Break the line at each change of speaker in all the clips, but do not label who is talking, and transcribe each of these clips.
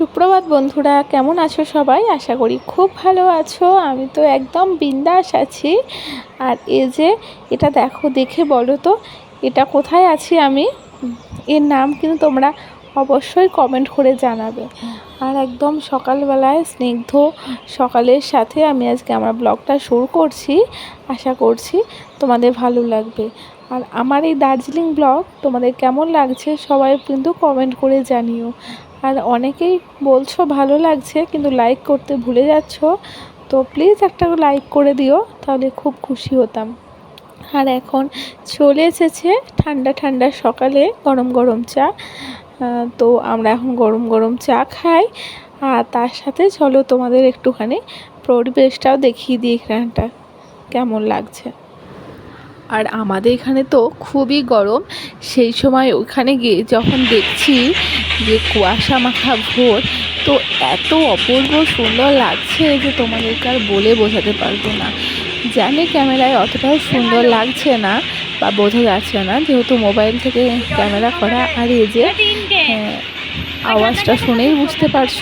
সুপ্রভাত বন্ধুরা, কেমন আছো সবাই? আশা করি খুব ভালো আছো। আমি তো একদম বিন্দাস আছি। আর এ যে, এটা দেখো, দেখে বলো তো, এটা কোথায় আছি আমি? এর নাম কিন্তু তোমরা অবশ্যই কমেন্ট করে জানাবে। আর একদম সকালবেলায় স্নিগ্ধ সকালের সাথে আমি আজকে আমার ব্লগটা শুরু করছি। আশা করছি তোমাদের ভালো লাগবে। আর আমার এই দার্জিলিং ব্লগ তোমাদের কেমন লাগছে সবাই কিন্তু কমেন্ট করে জানিও। আর অনেকেই বলছো ভালো লাগছে, কিন্তু লাইক করতে ভুলে যাচ্ছ। তো প্লিজ একটা লাইক করে দিও, তাহলে খুব খুশি হতাম। আর এখন চলে এসেছে ঠান্ডা ঠান্ডা সকালে গরম গরম চা। তো আমরা এখন গরম গরম চা খাই। আর তার সাথে চলো তোমাদের একটুখানি পরিবেশটাও দেখিয়ে দিই এখানটা। কেমন লাগছে? আর আমাদের এখানে তো খুবই গরম। সেই সময় ওখানে গিয়ে যখন দেখছি যে কুয়াশা মাখা ভোর তো এত অপূর্ব সুন্দর লাগছে যে তোমাদেরকে আর বলে বোঝাতে পারব না। জানি ক্যামেরায় অতটাও সুন্দর লাগছে না বা বোঝা যাচ্ছে না যেহেতু মোবাইল থেকে ক্যামেরা করা আর এই যে হ্যাঁ, আওয়াজটা শুনেই বুঝতে পারছ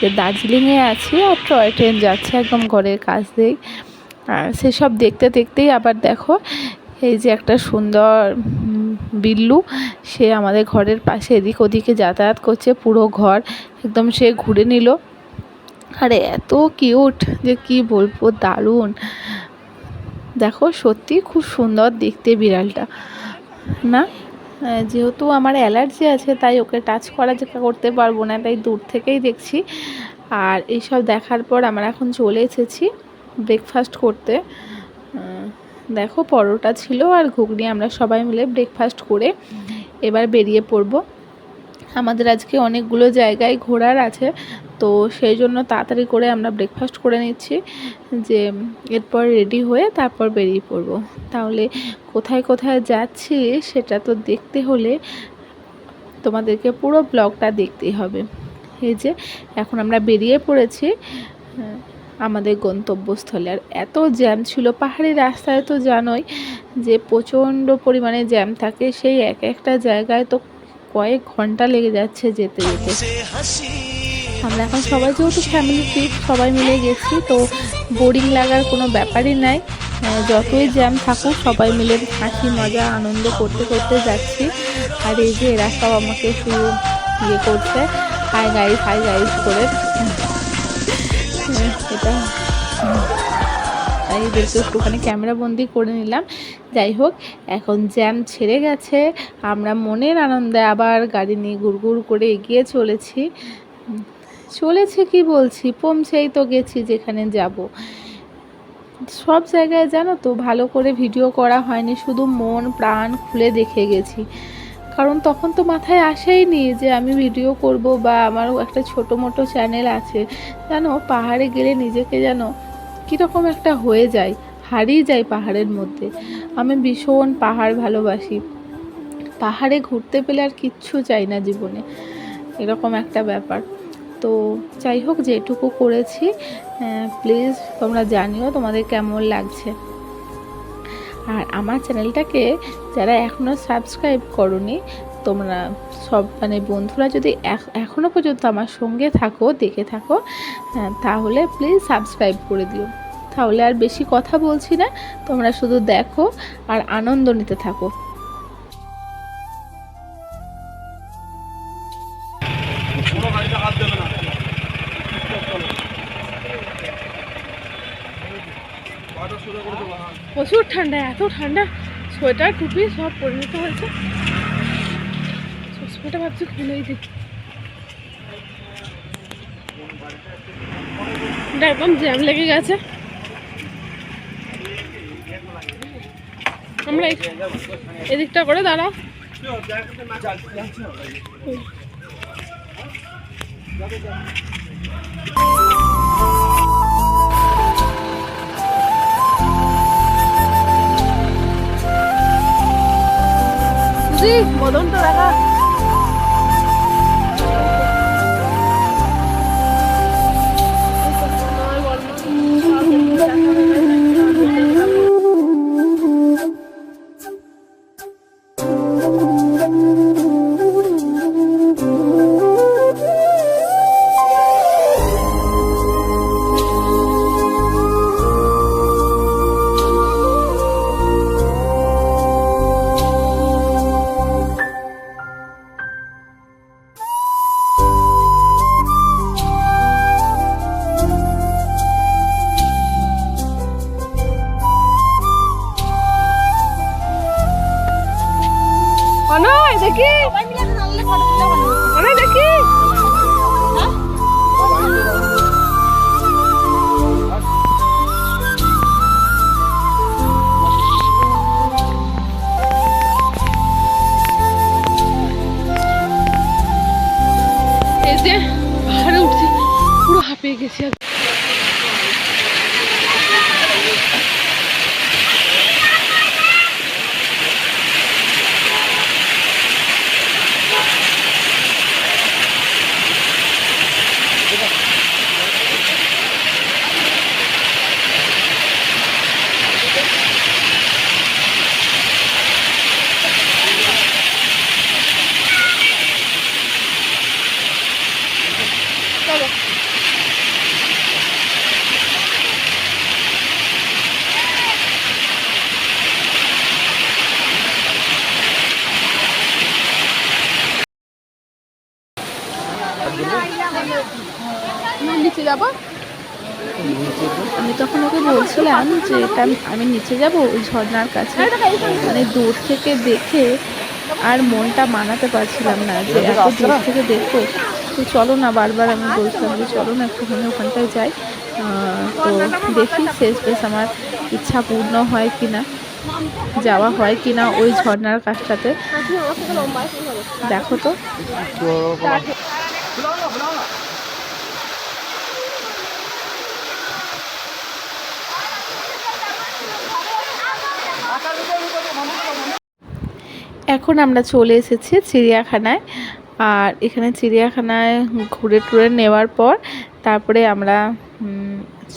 যে দার্জিলিংয়ে আছি আর টয় ট্রেন যাচ্ছে একদম ঘরের কাছ দিয়েই। সেসব দেখতে দেখতেই আবার দেখো এই যে একটা সুন্দর বিল্লু, সে আমাদের ঘরের পাশে এদিক ওদিকে যাতায়াত করছে পুরো ঘর। একদম সে ঘুরে নিল। আরে এত কিউট যে কি বলব, দারুণ। দেখো সত্যি খুব সুন্দর দেখতে বিড়ালটা। না? যেহেতু আমার অ্যালার্জি আছে, তাই ওকে টাচ করা যে করতে পারব না, তাই দূর থেকেই দেখছি। আর এইসব দেখার পর আমরা এখন চলে এসেছি ব্রেকফাস্ট করতে। দেখো, পরোটা ছিল আর ঘুগনি আমরা সবাই মিলে ব্রেকফাস্ট করে এবার বেরিয়ে পড়ব। আমাদের আজকে অনেকগুলো জায়গায় ঘোরার আছে, তো সেই জন্য তাড়াতাড়ি করে আমরা ব্রেকফাস্ট করে নিচ্ছি, যে এরপর রেডি হয়ে তারপর বেরিয়ে পড়ব। তাহলে কোথায় কোথায় যাচ্ছি সেটা তো দেখতে হলে তোমাদেরকে পুরো ব্লগটা দেখতেই হবে। এই যে, এখন আমরা বেরিয়ে পড়েছি। আমাদের গন্তব্যস্থলে। আর এত জ্যাম ছিল, পাহাড়ি রাস্তায় তো জানোই যে প্রচণ্ড পরিমাণে জ্যাম থাকে, সেই এক একটা জায়গায় তো কয়েক ঘণ্টা লেগে যাচ্ছে যেতে যেতে। আমরা এখন সবাই যেহেতু ফ্যামিলি ট্রিপ সবাই মিলে গেছি, তো বোরিং লাগার কোনো ব্যাপারই নাই। যতই জ্যাম থাকুক, সবাই মিলে হাসি, মজা, আনন্দ করতে করতে যাচ্ছি। আর এই যে এরা সব আমাকে শুরু ইয়ে করছে হাই গাইস হাই গাইস করে। এটা তাই এদেরকে একটুখানি ক্যামেরা বন্দি করে নিলাম। যাই হোক, এখন জ্যাম ছেড়ে গেছে। আমরা মনের আনন্দে আবার গাড়ি নিয়ে গুড় করে এগিয়ে চলেছি। চলেছে কি বলছি? পৌঁছেই তো গেছি যেখানে যাব। সব জায়গায় জানো তো ভালো করে ভিডিও করা হয়নি, শুধু মন প্রাণ খুলে দেখে গেছি। কারণ তখন তো মাথায় আসেইনি যে আমি ভিডিও করব বা আমারও একটা ছোটো মোটো চ্যানেল আছে। জানো পাহাড়ে গেলে নিজেকে যেন কীরকম একটা হয়ে যায়, হারিয়ে যায় পাহাড়ের মধ্যে। আমি ভীষণ পাহাড় ভালোবাসি। পাহাড়ে ঘুরতে পেলে আর কিচ্ছু চাই না জীবনে। এরকম একটা ব্যাপার। তো যাই হোক, যেটুকু করেছি প্লিজ তোমরা জানিও তোমাদের কেমন লাগছে। আর আমার চ্যানেলটাকে যারা এখনও সাবস্ক্রাইব করনি, তোমরা সব মানে বন্ধুরা যদি এখনও পর্যন্ত আমার সঙ্গে থাকো, দেখে থাকো তাহলে প্লিজ সাবস্ক্রাইব করে দিও। তাহলে আর বেশি কথা বলছি না, তোমরা শুধু দেখো আর আনন্দ নিতে থাকো। প্রচুর ঠান্ডা, এত ঠান্ডা। সোয়েটার, টুপি সব পরে নিতে হয়েছে। চশমাটা ভাবছি খুলেই দিই একদম জ্যাম লেগে গেছে। আমরা এদিকটা করে দাঁড়াও। মদনটা দেখা দেখি ওরে দেখি। পাহাড়ে উঠছি পুরো হাঁপিয়ে গেছি একদম। নিচে যাব? আমি তখন ওকে বলছিলাম যে এটা আমি- নিচে যাব ওই ঝর্নার কাছে। মানে দূর থেকে দেখে আর মনটা মানাতে পারছিলাম না যে এত দূর থেকে দেখব তো চলো না, বারবার আমি বলছিলাম যে চলো না, একটুখানি ওখানটায় যাই। তো দেখি শেষ বেশ আমার ইচ্ছা পূর্ণ হয় কি না যাওয়া হয় কি না ওই ঝর্ণার কাছটাতে। দেখো তো। এখন আমরা চলে এসেছি চিড়িয়াখানায়। আর এখানে চিড়িয়াখানায় ঘুরে টুরে নেওয়ার পর তারপরে আমরা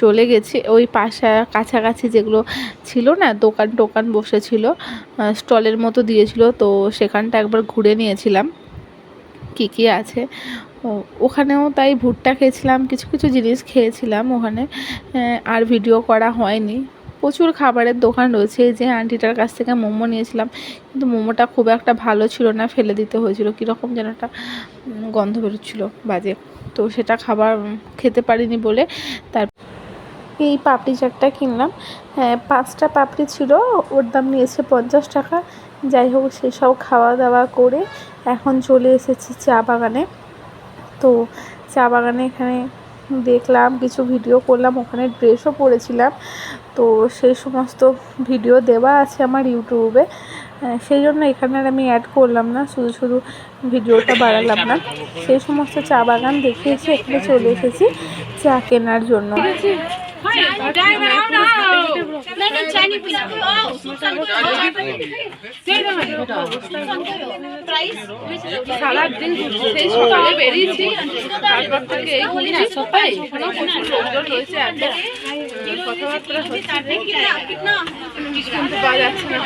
চলে গেছি। ওই পাশা, কাছাকাছি যেগুলো ছিল না, দোকান টোকান বসেছিল স্টলের মতো দিয়েছিল। তো সেখানটা একবার ঘুরে নিয়েছিলাম। কী কী আছে? ওখানেও তাই ভুট্টা খেয়েছিলাম, কিছু কিছু জিনিস খেয়েছিলাম ওখানে। আর ভিডিও করা হয়নি। প্রচুর খাবারের দোকান রয়েছে। যে আন্টিটার কাছ থেকে মোমো নিয়েছিলাম, কিন্তু মোমোটা খুব একটা ভালো ছিল না, ফেলে দিতে হয়েছিল। কীরকম যেন একটা গন্ধ বেরোচ্ছিলো বাজে। তো সেটা খাবার খেতে পারিনি বলে তার এই পাপড়ি চাটটা কিনলাম। হ্যাঁ পাঁচটা পাপড়ি ছিল, ওর দাম নিয়েছে পঞ্চাশ টাকা। যাই হোক সেসব খাওয়া দাওয়া করে এখন চলে এসেছি চা বাগানে। তো চা বাগানে এখানে দেখলাম, কিছু ভিডিও করলাম, ওখানে ড্রেসও পরেছিলাম। তো সেই সমস্ত ভিডিও দেওয়া আছে আমার ইউটিউবে সেই জন্য এখানে আর আমি অ্যাড করলাম না, শুধু শুধু ভিডিওটা বাড়ালাম না। সেই সমস্ত চা বাগান দেখিয়েছি, এখানে চলে এসেছি চা কেনার জন্য। সারাদিন সেই সকালে বেরিয়েছি তারপর থেকে এই ঘুরছি এখানে প্রচুর লোকজন রয়েছে একদম কথাবার্তা হচ্ছে শুনতে পাওয়া যাচ্ছে না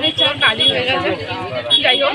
এই চা কালি হয়ে গেছে যাই হোক